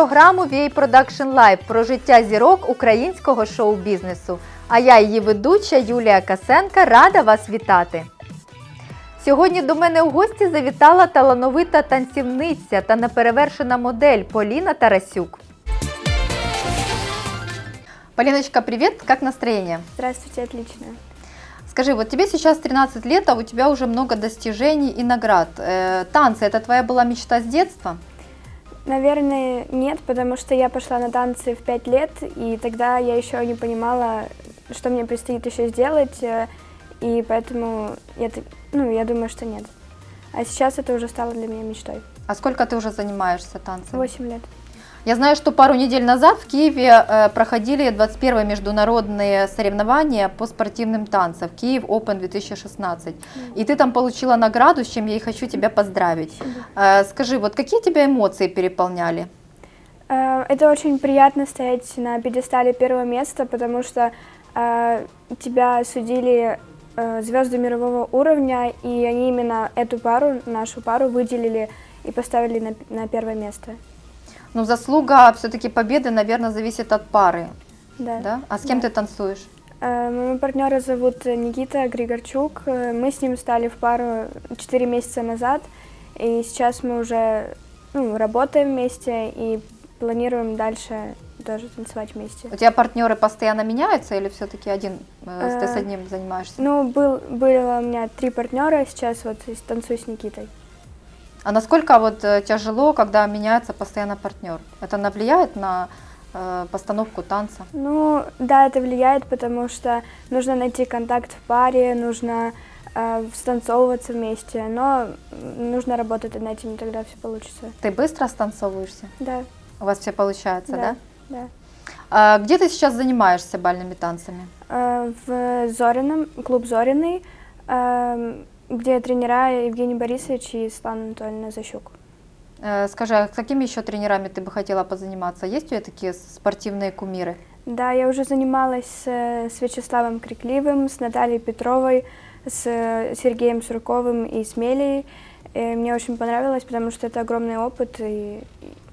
Ви дивитесь програму VA Production Live про життя зірок українського шоу-бізнесу. А я, її ведуча Юлія Касенка, рада вас вітати. Сьогодні до мене у гості завітала талановита танцівниця та неперевершена модель Поліна Тарасюк. Полиночка, привет! Как настроение? Здравствуйте, отлично. Скажи, вот тебе сейчас 13 лет, а у тебя уже много достижений и наград. Э, танцы – это твоя была мечта с детства? Наверное, нет, потому что я пошла на танцы в 5 лет, и тогда я еще не понимала, что мне предстоит еще сделать, э, и поэтому я, ну, я думаю, что нет. А сейчас это уже стало для меня мечтой. А сколько ты уже занимаешься танцами? 8 лет. Я знаю, что пару недель назад в Киеве э, проходили 21 международные соревнования по спортивным танцам Киев Open 2016. И ты там получила награду, с чем я и хочу тебя поздравить. Э, Скажи, вот какие тебя эмоции переполняли? Э, Это очень приятно стоять на пьедестале первого места, потому что э, тебя судили э, звезды мирового уровня, и они именно эту пару, нашу пару, выделили и поставили на, на первое место. Ну, заслуга все-таки победы, наверное, зависит от пары, Да. да? А с кем Да. ты танцуешь? Э, Моего партнера зовут Никита Григорчук. Э, Мы с ним стали в пару 4 месяца назад, и сейчас мы уже ну, работаем вместе и планируем дальше тоже танцевать вместе. У тебя партнеры постоянно меняются или все-таки один, э, ты с Э, одним занимаешься? Ну, был, было у меня три партнера, сейчас вот танцую с Никитой. А насколько вот э, тяжело, когда меняется постоянно партнер? Это влияет на э, постановку танца? Ну, да, это влияет, потому что нужно найти контакт в паре, нужно э, станцовываться вместе, но нужно работать над этим, тогда все получится. Ты быстро станцовываешься? Да, У вас все получается, да? да. А где ты сейчас занимаешься бальными танцами? Э, В Зорином, клуб Зориный, эм, где тренера Евгений Борисович и Светлана Анатольевна Защук. Э, Скажи, а с какими еще тренерами ты бы хотела позаниматься? Есть у тебя такие спортивные кумиры? Да, я уже занималась с, э, с Вячеславом Крикливым, с Натальей Петровой, с э, Сергеем Сурковым и с Мелей. Э, Мне очень понравилось, потому что это огромный опыт, и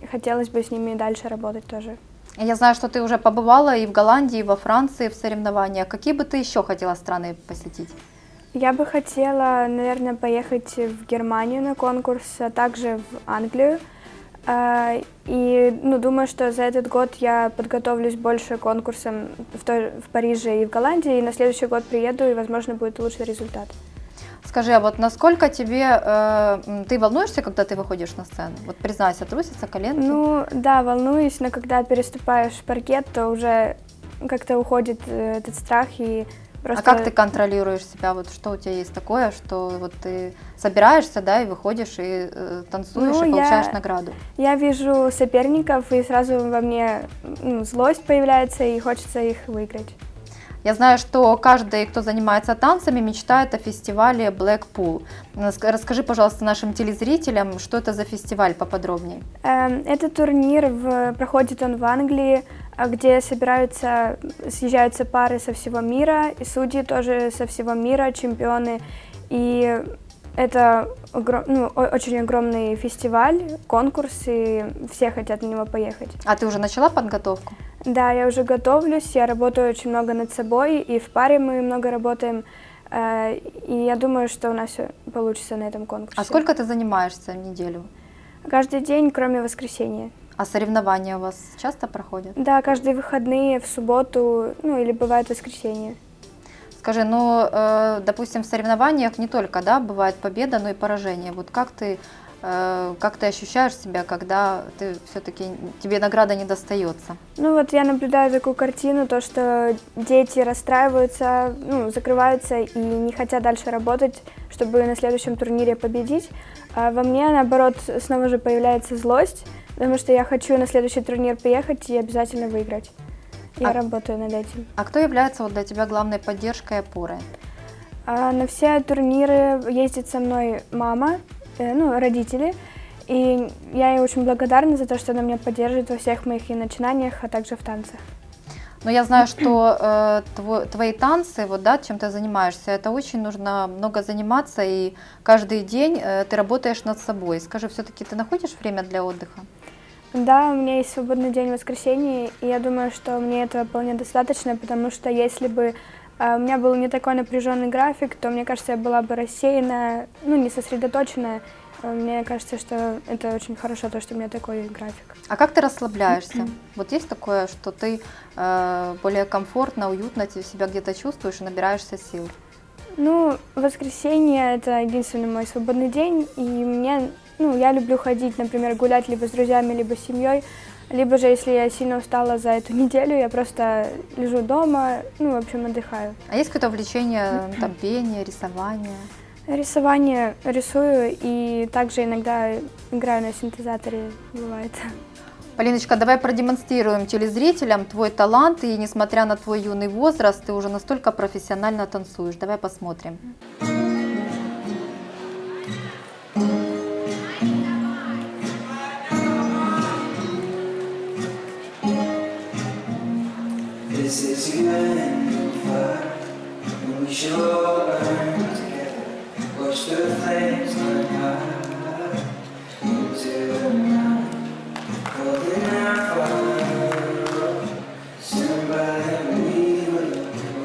и хотелось бы с ними дальше работать тоже. Я знаю, что ты уже побывала и в Голландии, и во Франции в соревнованиях. Какие бы ты еще хотела страны посетить? Я бы хотела, наверное, поехать в Германию на конкурс, а также в Англию. А, И ну, думаю, что за этот год я подготовлюсь больше к конкурсам в, той- в Париже и в Голландии, и на следующий год приеду, и, возможно, будет лучший результат. Скажи, а вот насколько тебе, э, м, ты волнуешься, когда ты выходишь на сцену? Вот признайся, трусятся коленки? Ну, да, волнуюсь, но когда переступаешь паркет, то уже как-то уходит э, этот страх и просто... А как ты контролируешь себя? Вот что у тебя есть такое, что вот ты собираешься, да, и выходишь и э, танцуешь Ну, и получаешь я- награду? Я вижу соперников, и сразу во мне ну, злость появляется, и хочется их выиграть. Я знаю, что каждый, кто занимается танцами, мечтает о фестивале Blackpool. Ск- Расскажи, пожалуйста, нашим телезрителям, что это за фестиваль поподробнее. Эм, Этот турнир в- проходит он в Англии, где собираются, съезжаются пары со всего мира, и судьи тоже со всего мира, чемпионы. И это огром- ну, очень огромный фестиваль, конкурс, и все хотят на него поехать. А ты уже начала подготовку? Да, я уже готовлюсь, я работаю очень много над собой, и в паре мы много работаем. э, И я думаю, что у нас все получится на этом конкурсе. А сколько ты занимаешься в неделю? Каждый день, кроме воскресенья. А соревнования у вас часто проходят? Да, каждые выходные, в субботу, ну или бывает воскресенье. Скажи, ну, э, допустим, в соревнованиях не только, да, бывает победа, но и поражение. Вот как ты, э, как ты ощущаешь себя, когда ты все-таки тебе награда не достается? Ну вот я наблюдаю такую картину, то, что дети расстраиваются, ну, закрываются и не хотят дальше работать, чтобы на следующем турнире победить. А во мне, наоборот, снова же появляется злость, потому что я хочу на следующий турнир приехать и обязательно выиграть. Я А- работаю над этим. А кто является вот для тебя главной поддержкой и опорой? А на все турниры ездит со мной мама, э, ну, родители. И я ей очень благодарна за то, что она меня поддерживает во всех моих и начинаниях, а также в танцах. Но я знаю, что э, тво- твои танцы, вот да, чем ты занимаешься, это очень нужно много заниматься, и каждый день э, ты работаешь над собой. Скажи, все-таки ты находишь время для отдыха? Да, у меня есть свободный день в воскресенье, и я думаю, что мне этого вполне достаточно, потому что если бы э, у меня был не такой напряженный график, то мне кажется, я была бы рассеянная, ну, не сосредоточенная. Э, Мне кажется, что это очень хорошо, то, что у меня такой график. А как ты расслабляешься? Вот есть такое, что ты э, более комфортно, уютно те- себя где-то чувствуешь и набираешься сил? Ну, воскресенье это единственный мой свободный день, и мне, ну, я люблю ходить, например, гулять либо с друзьями, либо с семьей, либо же, если я сильно устала за эту неделю, я просто лежу дома, ну, в общем, отдыхаю. А есть какое-то увлечение, там, пение, рисование? Рисование рисую и также иногда играю на синтезаторе, бывает. Полиночка, давай продемонстрируем телезрителям твой талант, и несмотря на твой юный возраст, ты уже настолько профессионально танцуешь. Давай посмотрим. This we shall burn together Watch the flames burn high Into the night Holding our fire Stand by and we will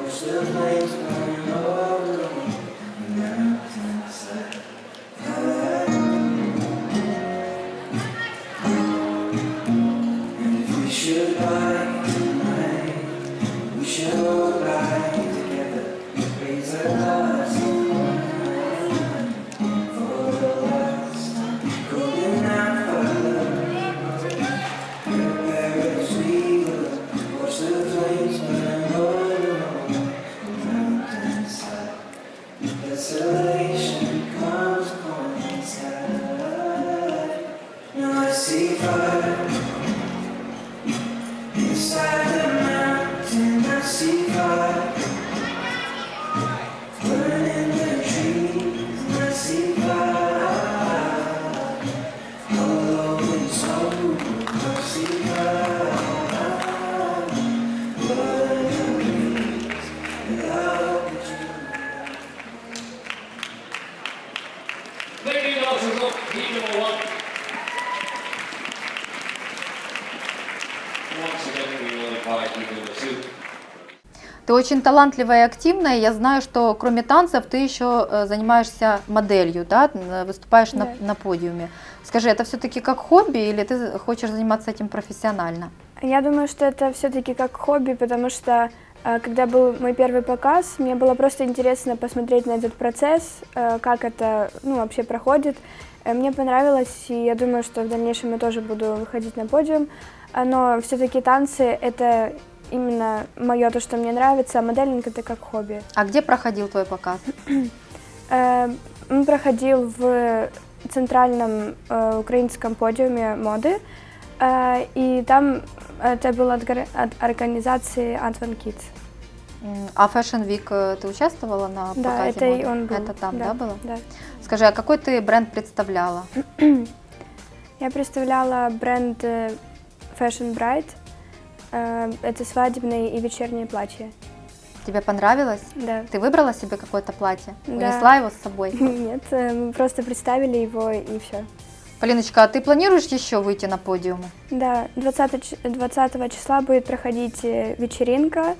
Watch the flames burn all the mountainside And if we should lie tonight we shall Ты очень талантливая и активная. Я знаю, что кроме танцев ты еще э, занимаешься моделью, да, н- выступаешь на, Да. на подиуме. Скажи, это все-таки как хобби или ты хочешь заниматься этим профессионально? Я думаю, что это все-таки как хобби, потому что э, когда был мой первый показ, мне было просто интересно посмотреть на этот процесс, э, как это ну, вообще проходит. Э, Мне понравилось, и я думаю, что в дальнейшем я тоже буду выходить на подиум. Но все-таки танцы — это именно мое, то, что мне нравится, а моделинг — это как хобби. А где проходил твой показ? Э, Он проходил в центральном э, украинском подиуме моды, э, и там это было от, от организации Антван Kids. А Fashion Week э, ты участвовала на Да, показе это и моды? он был. Это там, да, было? Да. Скажи, а какой ты бренд представляла? Я представляла бренд э, Fashion Bright. Э, Это свадебные и вечерние платья. Тебе понравилось? Да. Ты выбрала себе какое-то платье? Да. Унесла его с собой? Нет, э, мы просто представили его и все. Полиночка, а ты планируешь еще выйти на подиум? Да, 20, ч- 20 числа будет проходить э, вечеринка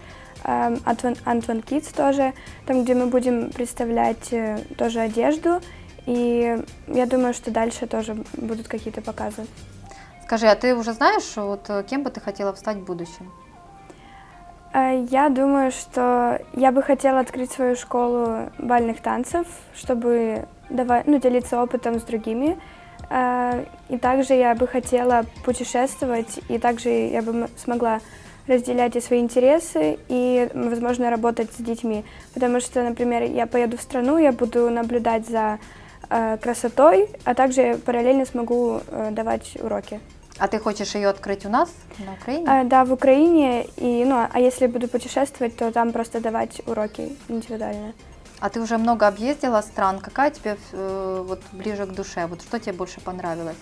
эм, Ван- Антван Kids тоже, там, где мы будем представлять тоже одежду. И я думаю, что дальше тоже будут какие-то показы. Скажи, а ты уже знаешь, вот э, кем бы ты хотела стать в будущем? Э, Я думаю, что я бы хотела открыть свою школу бальных танцев, чтобы давать, ну, делиться опытом с другими. Э, И также я бы хотела путешествовать, и также я бы смогла разделять и свои интересы, и, возможно, работать с детьми. Потому что, например, я поеду в страну, я буду наблюдать за красотой, а также параллельно смогу э, давать уроки. А ты хочешь ее открыть у нас, на Украине? А, да, в Украине. И, ну, а если буду путешествовать, то там просто давать уроки индивидуально. А ты уже много объездила стран. Какая тебе э, вот ближе к душе? Вот что тебе больше понравилось?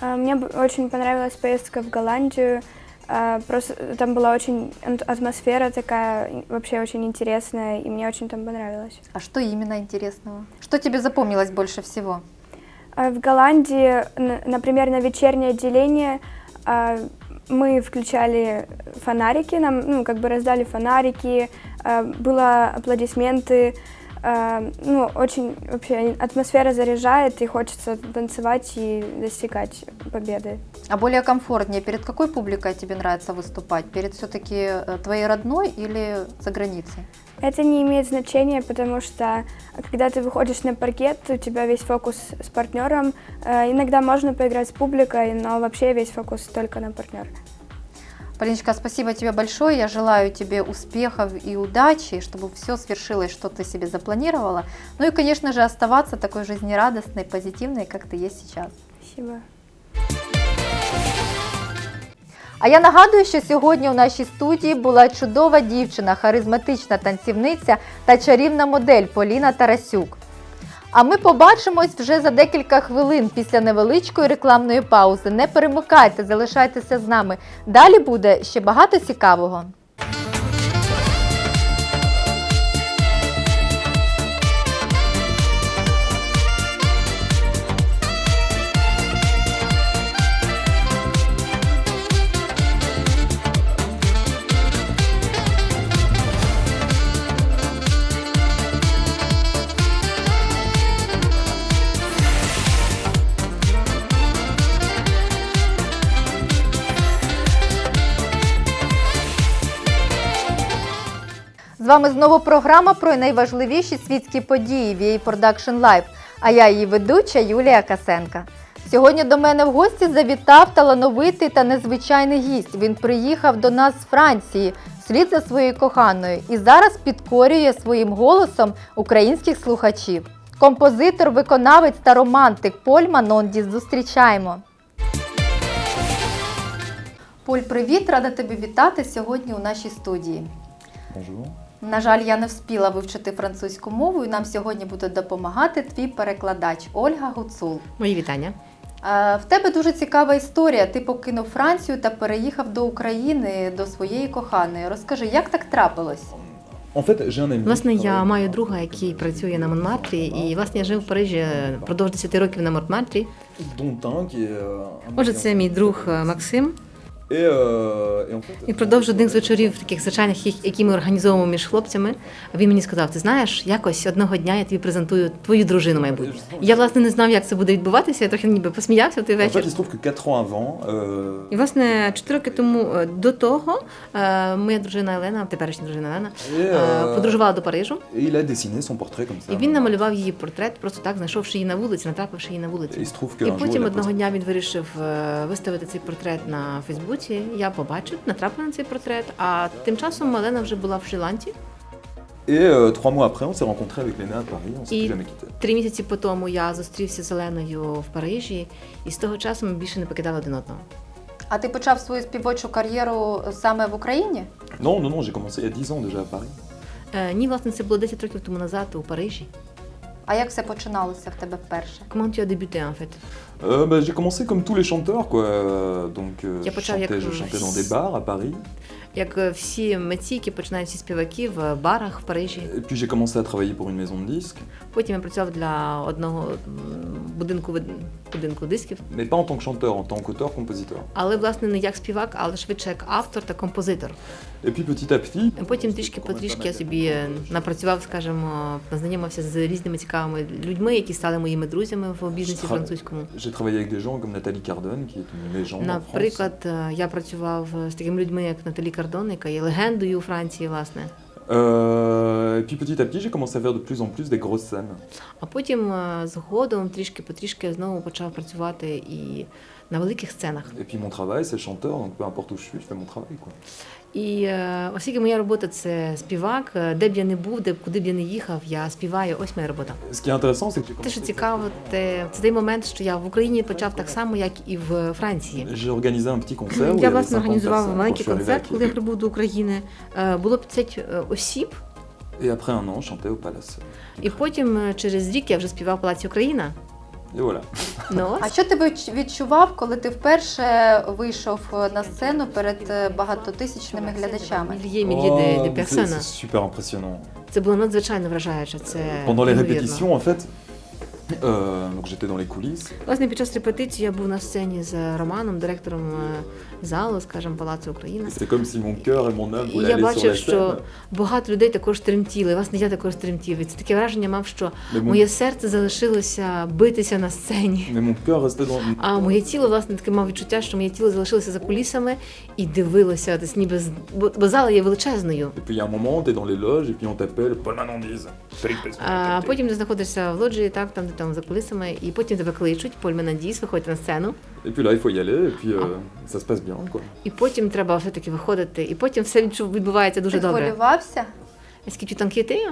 А, Мне б- очень понравилась поездка в Голландию. А, Просто там была очень ан- атмосфера такая, и вообще очень интересная, и мне очень там понравилось. А что именно интересного? Что тебе запомнилось больше всего? А В Голландии, н- например, на вечернее отделение А, Мы включали фонарики, нам ну, как бы раздали фонарики, а, было аплодисменты, а, ну, очень вообще атмосфера заряжает, и хочется танцевать и достигать победы. А более комфортнее, перед какой публикой тебе нравится выступать? Перед все-таки твоей родной или за границей? Это не имеет значения, потому что когда ты выходишь на паркет, у тебя весь фокус с партнером. Э, Иногда можно поиграть с публикой, но вообще весь фокус только на партнера. Полиночка, спасибо тебе большое. Я желаю тебе успехов и удачи, чтобы все свершилось, что ты себе запланировала. Ну и, конечно же, оставаться такой жизнерадостной, позитивной, как ты есть сейчас. Спасибо. А я нагадую, що сьогодні у нашій студії була чудова дівчина, харизматична танцівниця та чарівна модель Поліна Тарасюк. А ми побачимось вже за декілька хвилин після невеличкої рекламної паузи. Не перемикайте, залишайтеся з нами. Далі буде ще багато цікавого. З вами знову програма про найважливіші світські події в її Production Live, а я її ведуча Юлія Касенка. Сьогодні до мене в гості завітав талановитий та незвичайний гість. Він приїхав до нас з Франції вслід за своєю коханою і зараз підкорює своїм голосом українських слухачів. Композитор, виконавець та романтик Поль Манондіс. Зустрічаємо. Поль, привіт! Рада тебе вітати сьогодні у нашій студії. Bonjour. На жаль, я не встигла вивчити французьку мову, і нам сьогодні буде допомагати твій перекладач Ольга Гуцул. Мої вітання. Е, В тебе дуже цікава історія. Ти покинув Францію та переїхав до України до своєї коханої. Розкажи, як так трапилось? Власне, я маю друга, який працює на Монмартрі, і власне я жив в Парижі продовж 10 років на Монмартрі. euh, Отже, це мій друг е, Максим. En fait. І впродовж одних з вечорів, таких звичайних, які ми організовуємо між хлопцями, він мені сказав: ти знаєш, якось одного дня я тобі презентую твою дружину майбутню. Я власне не знав, як це буде відбуватися. Я трохи ніби посміявся в той вечір. il se trouve que 4 ans avant, euh, І власне 4 роки тому е, до того е, моя дружина Елена, теперішня дружина е, euh, подорожувала до Парижу. І він намалював її портрет, просто так, знайшовши її на вулиці, натрапивши її на вулиці. І потім одного дня він вирішив е, виставити цей портрет на Фейсбуці. Я побачив, натрапила на цей портрет. А тим часом Олена вже була в Шрі-Ланці. Et euh, trois mois après, on s'est rencontrés avec Léna à Paris, on s'est plus jamais quittés. Три місяці по тому я зустрівся з Оленою в Парижі, і з того часу ми більше не покидали один одного. А ти почав свою співочу кар'єру саме в Україні? Non, non, non, j'ai commencé il y a 10 ans déjà à Paris. Е, ні, власне, це було 10 років тому назад у Парижі. А як все починалося в тебе вперше? Comment tu as débuté en fait Euh, bah, j'ai commencé comme tous les chanteurs, quoi. Donc, euh, je, chantais, je е, chantais dans des bars à Paris. Як е, всі митці, які починають всі співаки в барах в Парижі. Et puis, j'ai commencé à travailler pour une maison de disques, Потім я працював для одного будинку будинку дисків. mais pas en tant que chanteur, en tant qu'auteur-compositeur. Але власне не як співак, але швидше як автор та композитор. Et puis, petit à petit, Потім трішки потрішки я собі е, напрацював, скажімо, познайомився з різними цікавими людьми, які стали моїми друзями в бізнесі французькому. J'ai travaillé avec des gens comme Nathalie Cardone, qui est une légende en France. Наприклад, е, я працював з такими людьми, як Наталі Кардон, яка є легендою у Франції, власне. Euh, et puis petit à petit, j'ai commencé à faire de plus en plus des grosses scènes. А потім е, згодом трішки потрішки знову почав працювати і на великих сценах. Et puis mon travail, c'est chanteur, donc peu importe où je suis, je fais mon travail. Quoi. І е, оскільки моя робота це співак, е, де б я не був, де б куди б я не їхав, я співаю. Ось моя робота. Те, що цікаво, те це той момент, що я в Україні почав так само, як і в Франції. Я власне організував маленький концерт, коли я прибув до України. Е, Було 50 осіб, Et après un an, au Palace. і потім через рік я вже співав в Палаці Україна. Voilà. Ну А що ти відч- відчував, коли ти вперше вийшов на сцену перед е, багатотисячними глядачами? Мільє мільє де, де персона. c'est super impressionnant. Це було надзвичайно вражаюче. Це Pendant les répétitions, en fait, Donc j'étais dans les coulisses. Власне, під час репетиції я був на сцені з Романом, директором е, залу, скажімо, Палацу Україна. C'était comme si mon cœur et mon âme І voulaient я aller sur бачив, la що scène. багато людей також тремтіли. Власне, я також тремтів. І це таке враження мав, що Mais mon, моє серце залишилося битися на сцені. mais mon cœur restait dans. А моє тіло, власне, таке мав відчуття, що моє тіло залишилося за кулісами і дивилося, десь ніби з- бо, бо зала є величезною. Et puis il y a un moment, t'es dans les loges et puis on t'appelle Paul Pesquet. А потім ти знаходишся в лоджії, так, там, де там за кулісами, і потім тебе кличуть, Поль Менандіс, виходить на сцену. Et puis là, il faut y aller et puis euh, ça se passe bien quoi. І потім треба все-таки виходити, і потім все відбувається дуже Ти добре. хвилювався? Скільки танкети,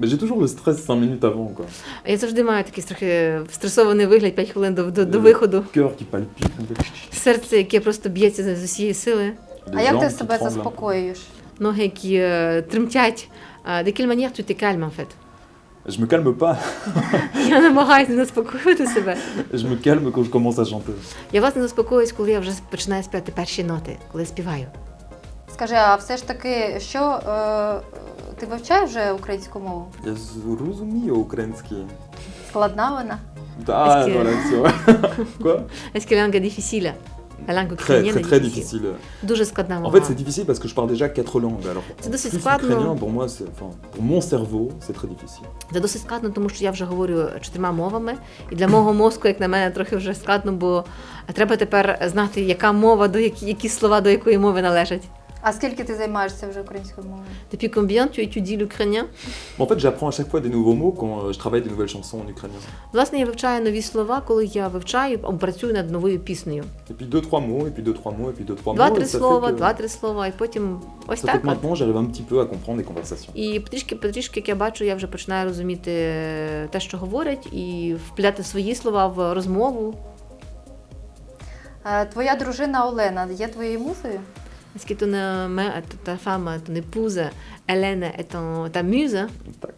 Mais j'ai toujours le stress 5 minutes avant quoi. Я завжди маю такий трохи стресований вигляд 5 хвилин до, до, до Е, виходу. Cœur qui palpite. Серце, яке просто б'ється з усієї сили, А як ти себе заспокоюєш? ноги, які е, тремтять. А, De quelle manière tu te calmes, en fait? Je me calme pas. Я намагаюся заспокоїти себе. Je me calme quand je commence à chanter. Я власне заспокоююсь, коли я вже починаю співати перші ноти, коли співаю. Скажи, а все ж таки, що е, ти вивчаєш вже українську мову? Я зрозумію український. Складна вона? Ah, Est-ce que- voilà, c'est vrai. Quoi Est-ce que la langue est difficile? La langue ukrainienne très, très, très difficile. difficile. Дуже складна мова. En fait, c'est difficile parce que je parle déjà quatre langues. Alors, C'est досить складно. Ukrainien, pour moi, c'est, enfin, pour mon cerveau, c'est très difficile. Це досить складно, тому що я вже говорю чотирма мовами, і для мого мозку, як на мене, трохи вже складно, бо треба тепер знати, яка мова, до які, які слова до якої мови належать. А скільки ти займаєшся вже українською мовою? Depuis combien tu étudies l'ukrainien? En fait, j'apprends à chaque fois des nouveaux mots quand euh, je travaille des nouvelles chansons en ukrainien. Власне, я вивчаю нові слова, коли я вивчаю або працюю над новою піснею. Et puis deux, trois mots, et puis deux, trois mots, et puis deux, trois mots. Два-три слова, два-три слова, і потім ось так. от. maintenant, j'arrive un petit peu à comprendre les conversations. І потрішки, потрішки, як я бачу, я вже починаю розуміти те, що говорять, і впляти свої слова в розмову. Е, Твоя дружина Олена є твоєю музою? Est-ce que ton, euh, ta femme, ton épouse, Hélène, est ton, ta muse Так.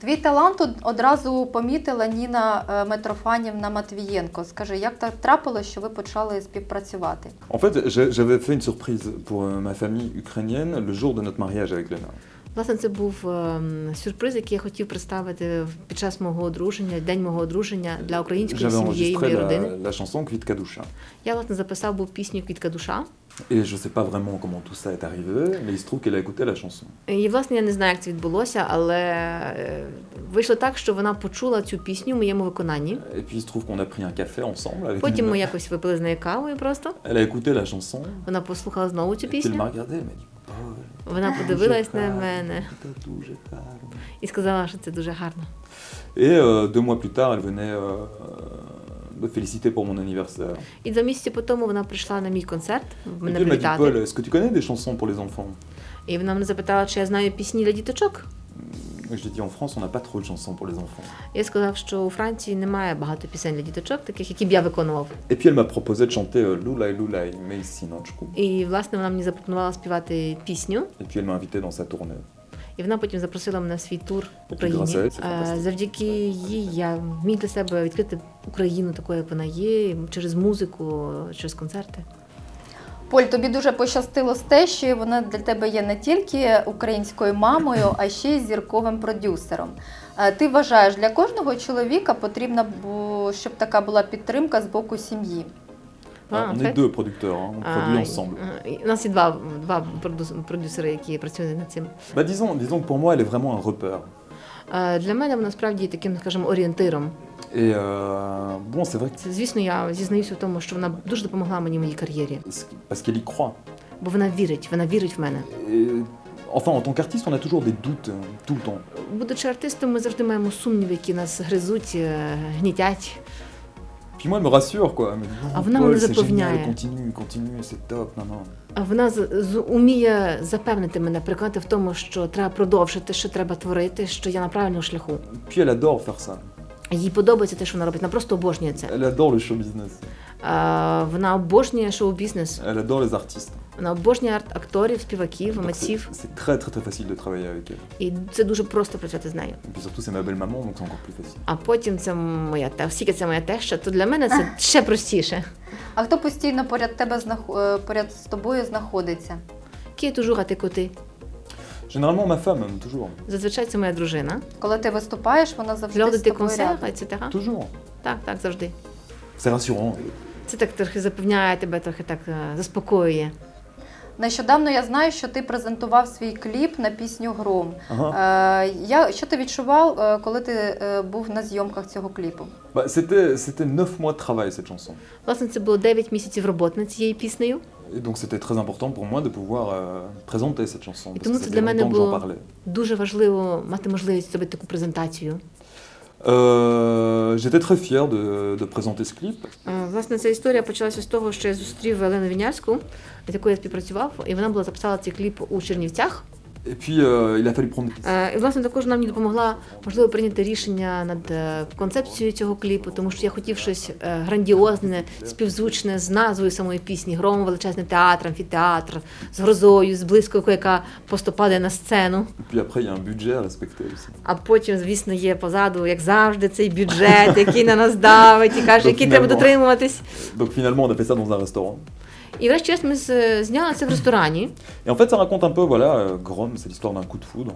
Твій талант од- одразу помітила Ніна е, Митрофанівна Матвієнко. Скажи, як так трапилось, що ви почали співпрацювати? En fait, j'ai- j'avais fait une surprise pour euh, ma famille ukrainienne le jour de notre mariage avec Lena. Власне, це був ем, сюрприз, який я хотів представити під час мого одруження, день мого одруження для української сім'ї і моєї родини. la chanson Kvitka Dusha. Я власне записав був пісню Квітка душа. Et je sais pas vraiment comment tout ça est arrivé, mais il se trouve qu'elle a écouté la chanson. І власне я не знаю, як це відбулося, але е, вийшло так, що вона почула цю пісню в моєму виконанні. Et puis il se trouve qu'on a pris un café ensemble avec Потім ми якось випили з нею кавою просто. Elle a écouté la chanson, Вона послухала знову цю puis elle m'a regardé, elle m'a dit Вона подивилась на мене tout, j'ai і сказала, що це дуже гарно. Et euh, deux mois plus tard, elle venait euh, me féliciter pour mon anniversaire. І два місяці по тому вона прийшла на мій концерт мене elle m'a dit Paul, привітати. est-ce que tu connais des chansons pour les enfants І вона мене запитала, чи я знаю пісні для діточок. Je dit en France, on n'a pas trop de chansons pour les enfants. Я сказав, що у Франції немає багато пісень для діточок, таких, які б я виконував. Et puis elle m'a proposé de chanter euh, Nanchkou. І власне вона мені запропонувала співати пісню. Et puis elle m'a invité dans sa tournée. І вона потім запросила мене на свій тур в Україні. Це Е. Завдяки їй я міг для себе відкрити Україну такою, як вона є, через музику, через концерти. Поль, тобі дуже пощастило з те, що вона для тебе є не тільки українською мамою, а ще й зірковим продюсером. Е, Ти вважаєш, для кожного чоловіка потрібна, щоб така була підтримка з боку сім'ї. А, Alors, on en est deux producteurs, hein, on produit ensemble. два, два продюсери, які працюють над цим. Bah, disons, disons que pour moi, elle est vraiment un repère. Е, Для мене вона справді таким, скажімо, орієнтиром. Euh, bon, c'est Це, звісно, я зізнаюся в тому, що вона дуже допомогла мені в моїй кар'єрі, y croit. бо вона вірить, вона вірить в мене. Enfin, en tant qu'artiste, on a toujours des doutes euh, tout le temps. Будучи артистом, ми завжди маємо сумніви, які нас гризуть, е, гнітять. Puis moi, elle me rassure, quoi. Elle me dit, les c'est génial, запевняє. continue, continue, c'est top, non, non. А вона уміє запевнити мене, переконати в тому, що треба продовжити, що треба творити, що я на правильному шляху. Puis elle adore faire ça. Їй подобається те, що вона робить. Вона просто обожнює це. Elle adore le show business. А, вона обожнює шоу-бізнес. Elle adore les artistes. Вона обожнює арт- акторів, співаків, Donc, C'est митців. c'est très, très, très facile de travailler avec elle. І це дуже просто працювати з нею. Et puis surtout, c'est ma belle maman, donc c'est encore plus facile. А потім це моя те, оскільки це моя теща, то для мене це ще простіше. А хто постійно поряд тебе знах- е, поряд з тобою знаходиться? Кі toujours à tes côtés? Généralement, ma femme, toujours. Зазвичай це моя дружина. Коли ти виступаєш, вона завжди з тобою консерв, рядом. etc. Toujours. Так, так, завжди. C'est rassurant. Це так трохи запевняє тебе, трохи так е, заспокоює. Нещодавно я знаю, що ти презентував свій кліп на пісню Гром. Ага. Е, я, що ти відчував, е, коли ти е, був на зйомках цього кліпу? Bah, c'était, c'était 9 mois de travail, cette chanson. Власне, це було 9 місяців роботи над цією піснею. Et donc c'était très important pour moi de pouvoir euh, présenter cette chanson. La longtemps que j'en manne parlais. Дуже важливо мати можливість зробити таку презентацію. Euh, J'étais très fier de, de présenter ce clip. Е, Власне, ця історія почалася з того, що я зустрів Елену Вінярську, з якою я співпрацював, і вона була записала цей кліп у Чернівцях. Et puis euh, il a fallu prendre. Е, І власне також мені допомогла можливо прийняти рішення над е, концепцією цього кліпу, тому що я хотів щось е, грандіозне, співзвучне з назвою самої пісні Гром, величезний театр, амфітеатр, з грозою, з блискавкою, яка просто падає на сцену. Et puis après, il y a un budget à respecter aussi. А потім, звісно, є позаду, як завжди, цей бюджет, який на нас давить, і каже, який треба дотримуватись. Donc finalement, on a fait ça dans un restaurant. І врешті-решт ми зняли це в ресторані. Et en fait, ça raconte un peu, voilà, euh, Grom, c'est l'histoire d'un coup de foudre.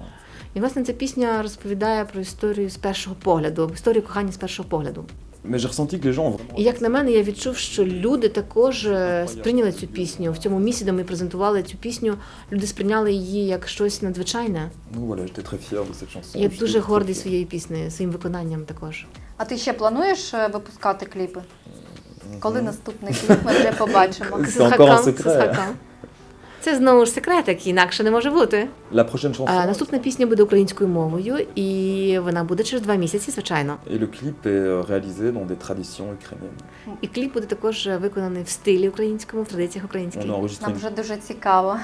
І власне ця пісня розповідає про історію з першого погляду, історію кохання з першого погляду. Mais j'ai ressenti que les gens ont vraiment. І як на мене, я відчув, що люди також е, сприйняли цю пісню в цьому місці, де ми презентували цю пісню. Люди сприйняли її як щось надзвичайне. Donc voilà, j'étais très fier de cette chanson. Я J'étais дуже très гордий fier. своєю піснею, своїм виконанням також. А ти ще плануєш е, випускати кліпи? Коли наступний кліп ми вже побачимо? Це З хакам, з хакам. Це знову ж секрет, який інакше не може бути. La prochaine chanson. А, наступна пісня буде українською мовою, і вона буде через два місяці, звичайно. Et le clip est euh, réalisé dans des traditions ukrainiennes. І кліп буде також виконаний в стилі українському, в традиціях українських. Нам вже дуже цікаво.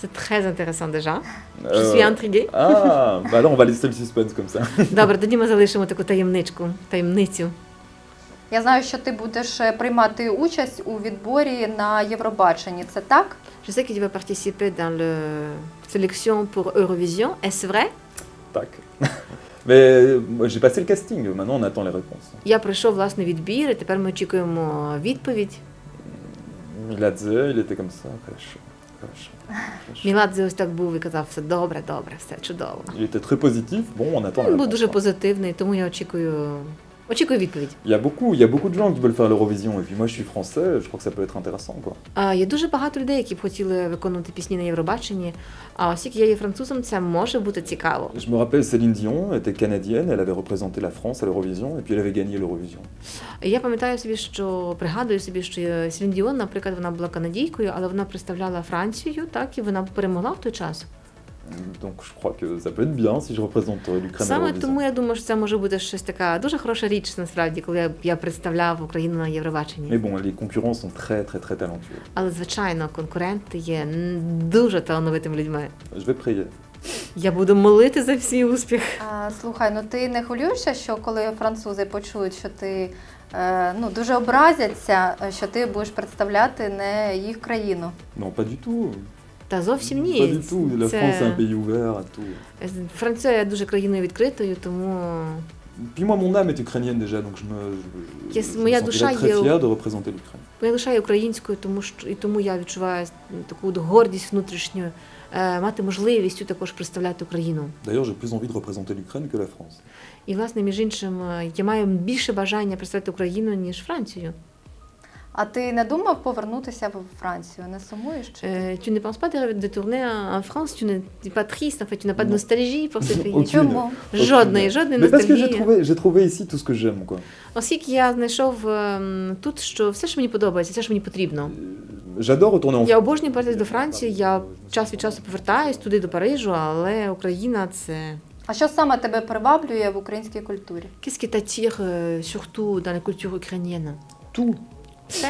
Це très intéressant déjà. Je Euh, suis intriguée. Ah, bah là, on va laisser le suspense comme ça. Добре, тоді ми залишимо таку таємничку, таємницю. Я знаю, що ти будеш е, приймати участь у відборі на Євробаченні. Це так? Je sais que tu vas participer dans la sélection pour Eurovision. Est-ce vrai? Tac. Mais j'ai passé le casting, maintenant on attend les réponses. Я пройшов власне відбір, і тепер ми очікуємо відповідь. Miladze, il était comme ça, хорошо. Міладзе ось так був і казав, все добре, добре, все чудово. Il était très positif, bon, on attend Він був дуже позитивний, тому я очікую. Il y a beaucoup, il y a beaucoup de gens qui veulent faire l'Eurovision, et puis moi je suis français, je crois que ça peut être intéressant, quoi. А, є дуже багато людей, які б хотіли виконувати пісні на Євробаченні. А оскільки я є французом, це може бути цікаво. Je me rappelle, Céline Dion était canadienne, elle avait représenté la France à l'Eurovision, et puis elle avait gagné l'Eurovision. Я пам'ятаю собі, що пригадую собі, що Селін Діон, наприклад, вона була канадійкою, але вона представляла Францію, так і вона перемогла в той час. Donc je crois que ça peut être bien si je représente euh, l'Ukraine Саме тому я думаю, що це може бути щось така дуже хороша річ, насправді, коли я, я представляв Україну на Mais Євробаченні. bon, les concurrents sont très très très talentueux. Але звичайно, конкуренти є дуже талановитими людьми. Je vais prier. Я буду молити за всі успіх. А, слухай, ну ти не хвилюєшся, що коли французи почують, що ти е, ну, дуже образяться, е, що ти будеш представляти не їх країну? Non, pas du tout. Та зовсім ні. du tout. La Це- France est un pays ouvert à tout. Франція є дуже країною відкритою, тому Puis moi, mon âme est ukrainienne déjà, donc je me, je, Yes, je me моя душа très є fier de représenter l'Ukraine. я лишаю українською, тому що і тому я відчуваю таку гордість внутрішню, е, мати можливість також представляти Україну. D'ailleurs, j'ai plus envie de représenter l'Ukraine que la France. І, власне, між іншим, е, я маю більше бажання представити Україну, ніж Францію. А ти не думав повернутися в Францію? Не сумуєш? Чи? Euh, tu ne penses pas de, de tourner en France Tu n'es pas triste, en fait, tu n'as pas de nostalgie pour ce pays Чому? Жодної, жодної Mais parce que j'ai ностальгії. trouvé, j'ai trouvé ici tout ce que j'aime, quoi. Оскільки я знайшов тут, що все, що мені подобається, все, що мені потрібно. J'adore retourner en Я обожнюю повертатись до Франції, я час від часу повертаюсь туди до Парижу, але Україна це. А що саме тебе приваблює в українській культурі? Qu'est-ce qui t'attire euh, surtout dans la culture ukrainienne tout, Все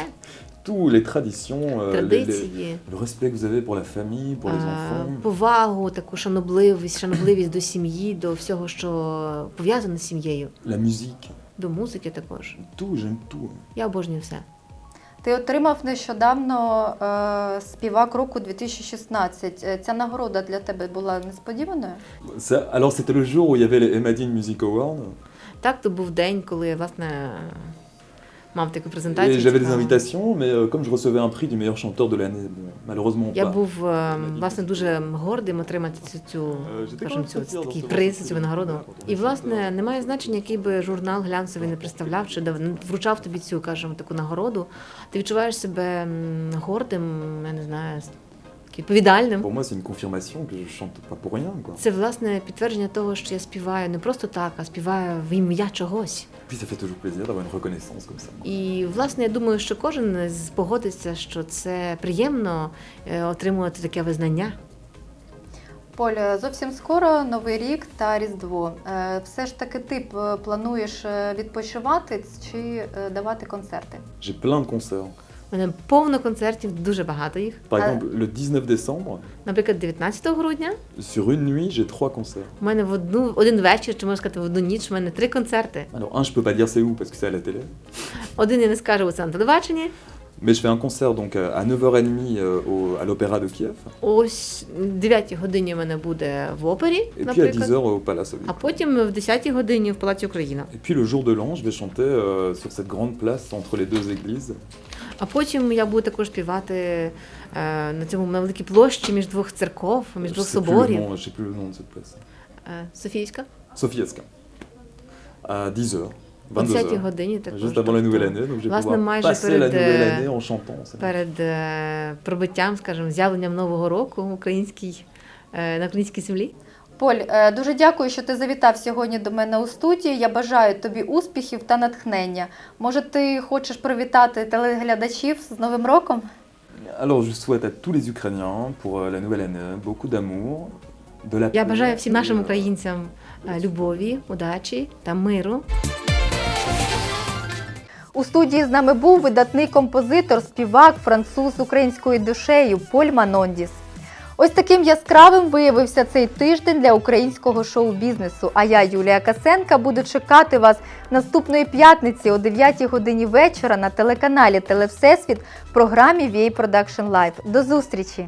tout, les traditions, euh, les- les- традиції, le respect que vous avez pour la famille, pour les е, enfants. повагу, таку шанобливість, шанобливість до сім'ї, до всього, що пов'язане з сім'єю, La musique, до музики також. tout, j'aime tout. Я обожнюю все. Ти отримав нещодавно е, співак року 2016. Е, Ця нагорода для тебе була несподіваною? Ça- alors c'était le jour où il y avait les Emadine Music Awards. Так, то був день, коли власне мав таку Et презентацію. J'avais des invitations, mais euh, comme je recevais un prix du meilleur chanteur de l'année, bon, malheureusement Я pas. був е, власне дуже гордим отримати цю, цю, Е, скажімо, цю, такий приз, цю винагороду. нагороду. І власне немає значення, який би журнал глянцевий не представляв чи вручав тобі цю, кажемо, таку нагороду. Ти відчуваєш себе гордим, я не знаю, відповідальним. Pour moi, c'est une confirmation que je chante pas pour rien. Quoi. Це власне підтвердження того, що я співаю не просто так, а співаю в ім'я чогось. Puis ça fait toujours plaisir d'avoir une reconnaissance comme ça. І власне я думаю, що кожен погодиться, що це приємно е, отримувати таке визнання. Поль, е, зовсім скоро Новий рік та Різдво. Е, Все ж таки ти плануєш е, відпочивати чи е, давати концерти? J'ai plein de concerts. Мене повно концертів, дуже багато їх. Par Ah. exemple, le 19 décembre, Наприклад, 19 грудня sur une nuit, j'ai trois concerts. у мене в одну один вечір, чи можна сказати, в одну ніч у мене три концерти. Alors, un, je peux pas dire c'est où parce que c'est à la télé. Один я не скажу це на телебаченні. Mais je fais un concert donc euh, à 9h30 euh, au- à l'Opéra de Kiev Ось 9 годині мене буде в опері, et puis à наприклад. 10h au Palace А Soviet. потім в 10 годині в Палаці Україна. Et puis le jour de l'an, je vais chanter euh, sur cette grande place entre les deux églises. А потім я буду також співати е, на цьому на великій площі між двох церков, між двох соборів. Е, Софійська. Sofiesca. À 10h, О 10 годині також. Juste avant la nouvelle année, donc je власне, майже перед, е, année en chantant. перед е, пробиттям, скажімо, з'явленням нового року українській, е, на українській землі. Поль, е, дуже дякую, що ти завітав сьогодні до мене у студії. Я бажаю тобі успіхів та натхнення. Може, ти хочеш привітати телеглядачів з Новим роком? Alors je souhaite à tous les Ukrainiens pour euh, la nouvelle année beaucoup d'amour, de la Я бажаю всім нашим українцям е, любові, удачі та миру. У студії з нами був видатний композитор, співак, француз з українською душею Поль Манондіс. Ось таким яскравим виявився цей тиждень для українського шоу-бізнесу. А я, Юлія Касенка, буду чекати вас наступної п'ятниці о 9 годині вечора на телеканалі Телевсесвіт в програмі VA Production Live. До зустрічі!